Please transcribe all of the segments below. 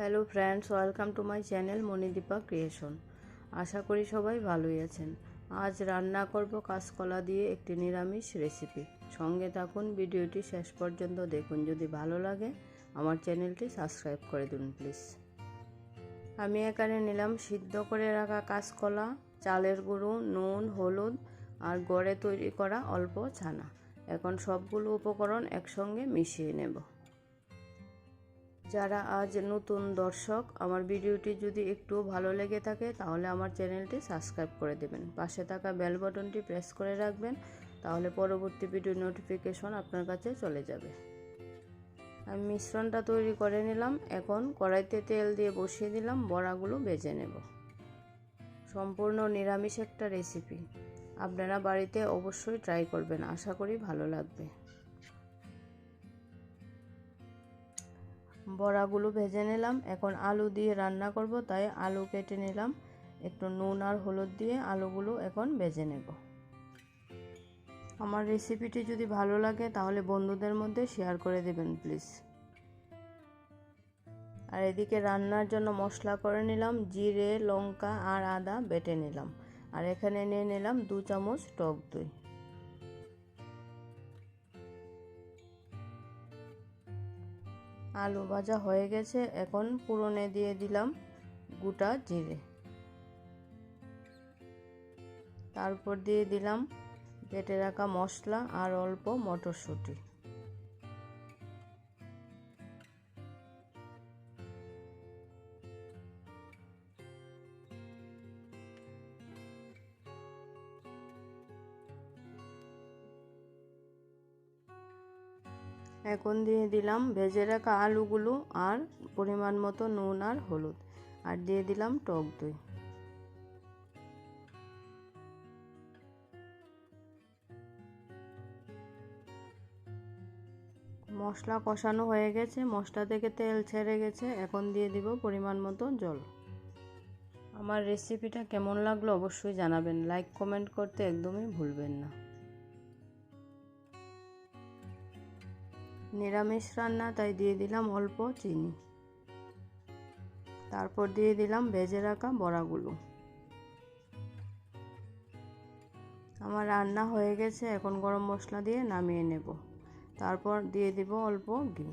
Hello friends, welcome to my channel Manidipa creation. আশা করি সবাই ভালোই আছেন। আজ রান্না করব কাঁচকলা দিয়ে একটি নিরামিষ রেসিপি। সঙ্গে থাকুন, ভিডিওটি শেষ পর্যন্ত দেখুন। যদি ভালো লাগে, আমার চ্যানেলটি সাবস্ক্রাইব করে দিন, প্লিজ। আমি এখানে নিলাম সিদ্ধ করে রাখা কাঁচকলা, চালের গুঁড়ো, নুন, হলুদ আর গড়ে তৈরি করা অল্প ছানা। এখন সবগুলো উপকরণ একসঙ্গে মিশিয়ে নেব। যারা আজ নতুন দর্শক, আমার ভিডিওটি যদি একটু ভালো লেগে থাকে, তাহলে আমার চ্যানেলটি সাবস্ক্রাইব করে দেবেন। পাশে থাকা বেল বাটনটি প্রেস করে রাখবেন, তাহলে পরবর্তী ভিডিও নোটিফিকেশন আপনার কাছে চলে যাবে। আমি মিশ্রণটা তৈরি করে নিলাম। এখন কড়াইতে তেল দিয়ে বসিয়ে দিলাম, বড়াগুলো বেজে নেব। সম্পূর্ণ নিরামিষ একটা রেসিপি। আপনারা বাড়িতে অবশ্যই ট্রাই করবেন, আশা করি ভালো লাগবে। বড়াগুলো ভেজে নিলাম। এখন আলু দিয়ে রান্না করব, তাই আলু কেটে নিলাম। একটু নুন আর হলুদ দিয়ে আলুগুলো এখন ভেজে নেব। আমার রেসিপিটি যদি ভালো লাগে, তাহলে বন্ধুদের মধ্যে শেয়ার করে দেবেন, প্লিজ। আর এদিকে রান্নার জন্য মশলা করে নিলাম, জিরে, লঙ্কা আর আদা বেটে নিলাম। আর এখানে নিয়ে নিলাম দু চামচ টক দই। আলু ভাজা হয়ে গেছে, এখন পুরনে দিয়ে দিলাম গোটা জিরে। তারপর দিয়ে দিলাম বেটে রাখা মশলা আর অল্প মটরশুঁটি। এখন দিয়ে দিলাম ভেজে রাখা আলুগুলো আর পরিমাণ মতো নুন আর হলুদ। আর দিয়ে দিলাম টক দই। মশলা কষানো হয়ে গেছে, মশলা থেকে তেল ছেড়ে গেছে, এখন দিয়ে দিব পরিমাণ মতো জল। আমার রেসিপিটা কেমন লাগল অবশ্যই জানাবেন। লাইক কমেন্ট করতে একদমই ভুলবেন না। নিরামিষ রান্না, তাই দিয়ে দিলাম অল্প চিনি। তারপর দিয়ে দিলাম ভেজে রাখা বড়াগুলো। আমার রান্না হয়ে গেছে, এখন গরম মশলা দিয়ে নামিয়ে নেব। তারপর দিয়ে দিব অল্প ঘি।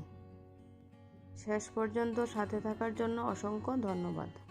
শেষ পর্যন্ত সাথে থাকার জন্য অসংখ্য ধন্যবাদ।